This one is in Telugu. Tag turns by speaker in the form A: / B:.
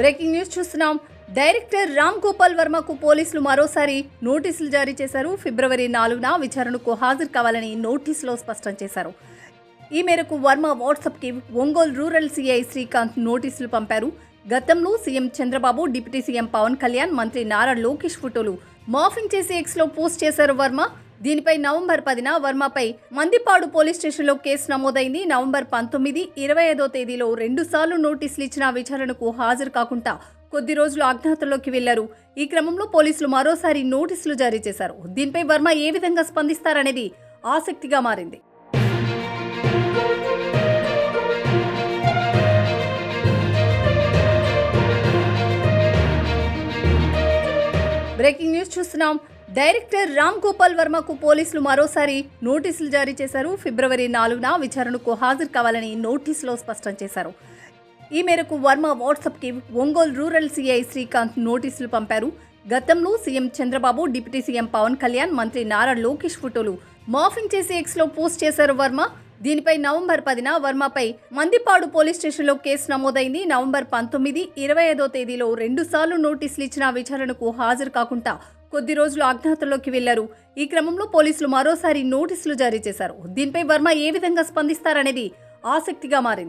A: బ్రేకింగ్ న్యూస్ చూస్తున్నాం. డైరెక్టర్ రామ్ గోపాల్ వర్మకు పోలీసులు మరోసారి నోటీసులు జారీ చేశారు. ఫిబ్రవరి నాలుగున విచారణకు హాజరు కావాలని నోటీసులో స్పష్టం చేశారు. ఈ మేరకు వర్మ వాట్సాప్కి ఒంగోలు రూరల్ సీఐ శ్రీకాంత్ నోటీసులు పంపారు. గతంలో CM Chandrababu deputy CM Pawan Kalyan మంత్రి నారా లోకేష్ ఫోటోలు మాఫింగ్ చేసి ఎక్స్లో పోస్ట్ చేశారు వర్మ. దీనిపై నవంబర్ పదిన వర్మపై మందిపాడు పోలీస్ స్టేషన్లో కేసు నమోదైంది. నవంబర్ పంతొమ్మిది ఇరవై ఐదో తేదీలో రెండుసార్లు నోటీసులు ఇచ్చిన విచారణకు హాజరు కాకుండా కొద్ది రోజులు అజ్ఞాతంలోకి వెళ్ళారు. ఈ క్రమంలో పోలీసులు మరోసారి నోటీసులు జారీ చేశారు. దీనిపై వర్మ ఏ విధంగా స్పందిస్తారనేది ఆసక్తిగా మారింది. బ్రేకింగ్ న్యూస్ చూస్తున్నాం. డైరెక్టర్ రామ్ గోపాల్ వర్మకు పోలీసులు మరోసారి నోటీసులు జారీ చేశారు. ఫిబ్రవరి నాలుగున విచారణకు హాజరు కావాలని నోటీసులో స్పష్టం చేశారు. ఈ మేరకు వర్మ వాట్సాప్కి ఒంగోలు రూరల్ సీఐ శ్రీకాంత్ నోటీసులు పంపారు. గతంలో CM Chandrababu deputy CM Pawan Kalyan మంత్రి నారా లోకేష్ ఫోటోలు మాఫింగ్ చేసి ఎక్స్లో పోస్ట్ చేశారు వర్మ. దీనిపై నవంబర్ పదిన వర్మపై మందిపాడు పోలీస్ స్టేషన్లో కేసు నమోదైంది. నవంబర్ పంతొమ్మిది ఇరవై ఐదో తేదీలో రెండుసార్లు నోటీసులు ఇచ్చిన విచారణకు హాజరు కాకుండా కొద్ది రోజులు అజ్ఞాతంలోకి వెళ్ళారు. ఈ క్రమంలో పోలీసులు మరోసారి నోటీసులు జారీ చేశారు. దీనిపై వర్మ ఏ విధంగా స్పందిస్తారనేది ఆసక్తిగా మారింది.